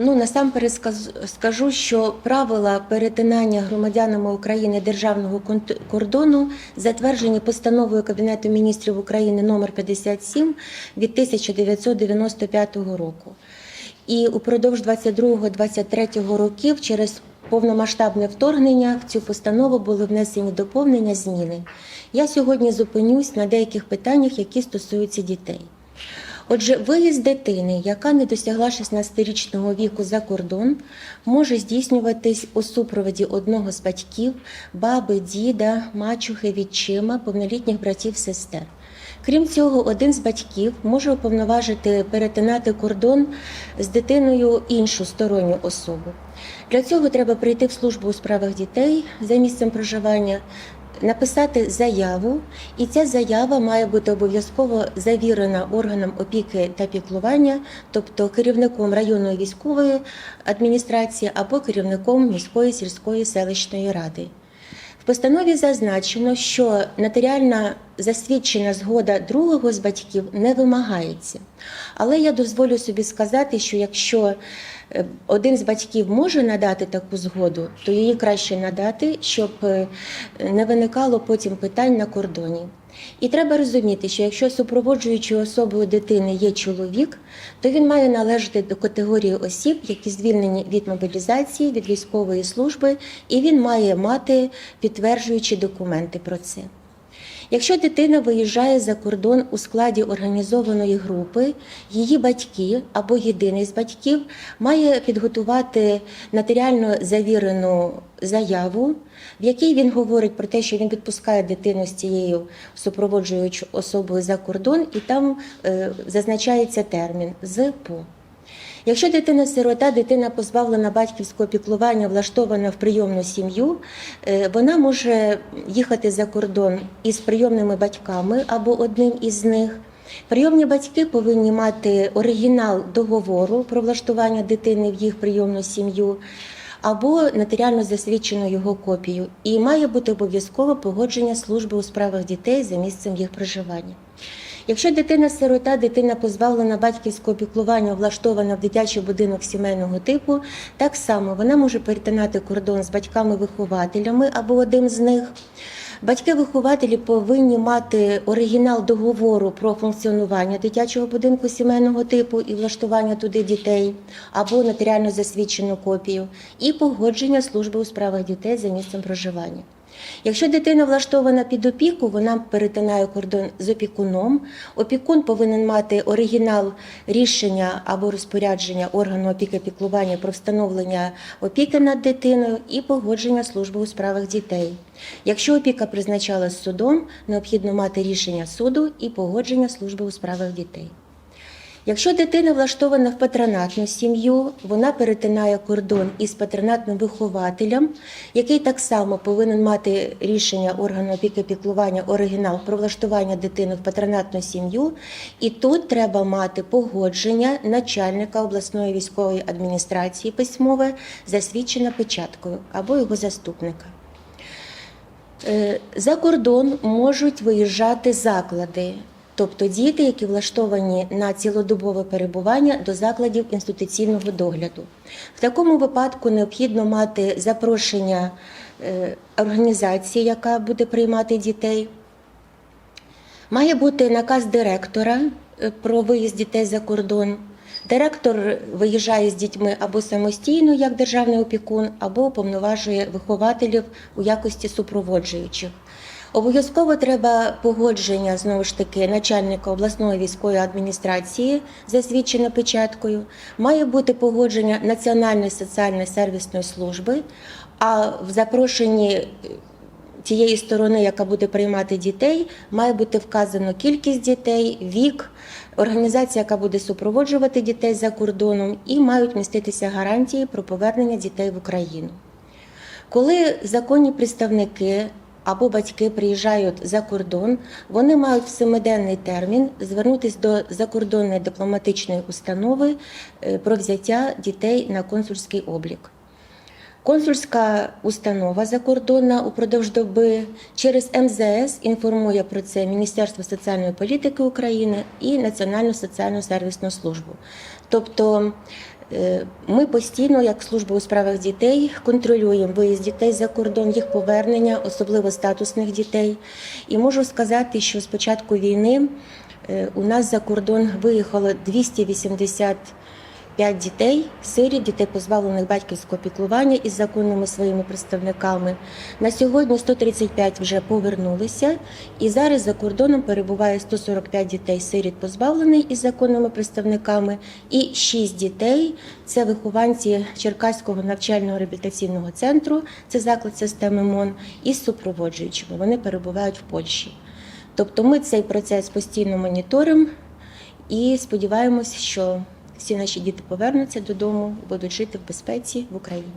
Ну насамперед скажу, що правила перетинання громадянами України державного кордону затверджені постановою Кабінету міністрів України номер 57 від 1995 року. І упродовж 22-23 років через повномасштабне вторгнення в цю постанову були внесені доповнення зміни. Я сьогодні зупинюсь на деяких питаннях, які стосуються дітей. Отже, виїзд дитини, яка не досягла 16-річного віку за кордон, може здійснюватись у супроводі одного з батьків, баби, діда, мачухи, відчима, повнолітніх братів, сестер. Крім цього, один з батьків може уповноважити перетинати кордон з дитиною іншу сторонню особу. Для цього треба прийти в службу у справах дітей за місцем проживання, написати заяву, і ця заява має бути обов'язково завірена органом опіки та піклування, тобто керівником районної військової адміністрації або керівником міської сільської селищної ради. В постанові зазначено, що нотаріальна засвідчена згода другого з батьків не вимагається. Але я дозволю собі сказати, що якщо один з батьків може надати таку згоду, то її краще надати, щоб е, не виникало потім питань на кордоні. І треба розуміти, що якщо супроводжуючою особою дитини є чоловік, то він має належати до категорії осіб, які звільнені від мобілізації, від військової служби, і він має мати підтверджуючі документи про це. Якщо дитина виїжджає за кордон у складі організованої групи, її батьки або єдиний з батьків має підготувати нотаріально завірену заяву, в якій він говорить про те, що він відпускає дитину з цією супроводжуючою особою за кордон, і там е, зазначається термін з по. Якщо дитина сирота, дитина позбавлена батьківського піклування, влаштована в прийомну сім'ю, е, вона може їхати за кордон із прийомними батьками або одним із них. Прийомні батьки повинні мати оригінал договору про влаштування дитини в їх прийомну сім'ю або нотаріально засвідчену його копію. І має бути обов'язково погодження служби у справах дітей за місцем їх проживання. Якщо дитина сирота, дитина позбавлена батьківського піклування, влаштована в дитячий будинок сімейного типу, так само вона може перетинати кордон з батьками-вихователями або одним з них. Батьки-вихователі повинні мати оригінал договору про функціонування дитячого будинку сімейного типу і влаштування туди дітей, або нотаріально засвідчену копію, і погодження служби у справах дітей за місцем проживання. Якщо дитина влаштована під опіку, вона перетинає кордон з опікуном. Опікун повинен мати оригінал рішення або розпорядження органу опіки піклування про встановлення опіки над дитиною і погодження служби у справах дітей. Якщо опіка призначалась судом, необхідно мати рішення суду і погодження служби у справах дітей. Якщо дитина влаштована в патронатну сім'ю, вона перетинає кордон із патронатним вихователем, який так само повинен мати рішення органу опіки піклування оригінал про влаштування дитини в патронатну сім'ю. І тут треба мати погодження начальника обласної військової адміністрації письмове, засвідчене печаткою або його заступника. Е, За кордон можуть виїжджати заклади, тобто діти, які влаштовані на цілодобове перебування до закладів інституційного догляду. В такому випадку необхідно мати запрошення е, організації, яка буде приймати дітей. Має бути наказ директора е, про виїзд дітей за кордон. Директор виїжджає з дітьми або самостійно, як державний опікун, або уповноважує вихователів у якості супроводжуючих. Обов'язково треба погодження знову ж таки начальника обласної військової адміністрації, засвідчено печаткою. Має бути погодження Національної соціальної сервісної служби. А в запрошенні тієї сторони, яка буде приймати дітей, має бути вказано кількість дітей, вік, організація, яка буде супроводжувати дітей за кордоном, і мають міститися гарантії про повернення дітей в Україну. Коли законні представники або батьки приїжджають за кордон, вони мають в семиденний термін звернутися до закордонної дипломатичної установи е, про взяття дітей на консульський облік. Консульська установа закордонна упродовж доби через МЗС інформує про це Міністерство соціальної політики України і Національну соціальну сервісну службу. Тобто Ми постійно, як служба у справах дітей, контролюємо виїзд дітей за кордон, їх повернення, особливо статусних дітей. І можу сказати, що з початку війни е, у нас за кордон виїхало 285 дітей, сиріт, дітей позбавлених батьківського піклування із законними своїми представниками. На сьогодні 135 вже повернулися, і зараз за кордоном перебуває 145 дітей сиріт позбавлених із законними представниками, і 6 дітей це вихованці Черкаського навчального реабілітаційного центру, це заклад системи МОН, із супроводжуючими. Вони перебувають в Польщі. Тобто ми цей процес постійно моніторимо і сподіваємось, що всі наші діти повернуться додому, будуть жити в безпеці в Україні.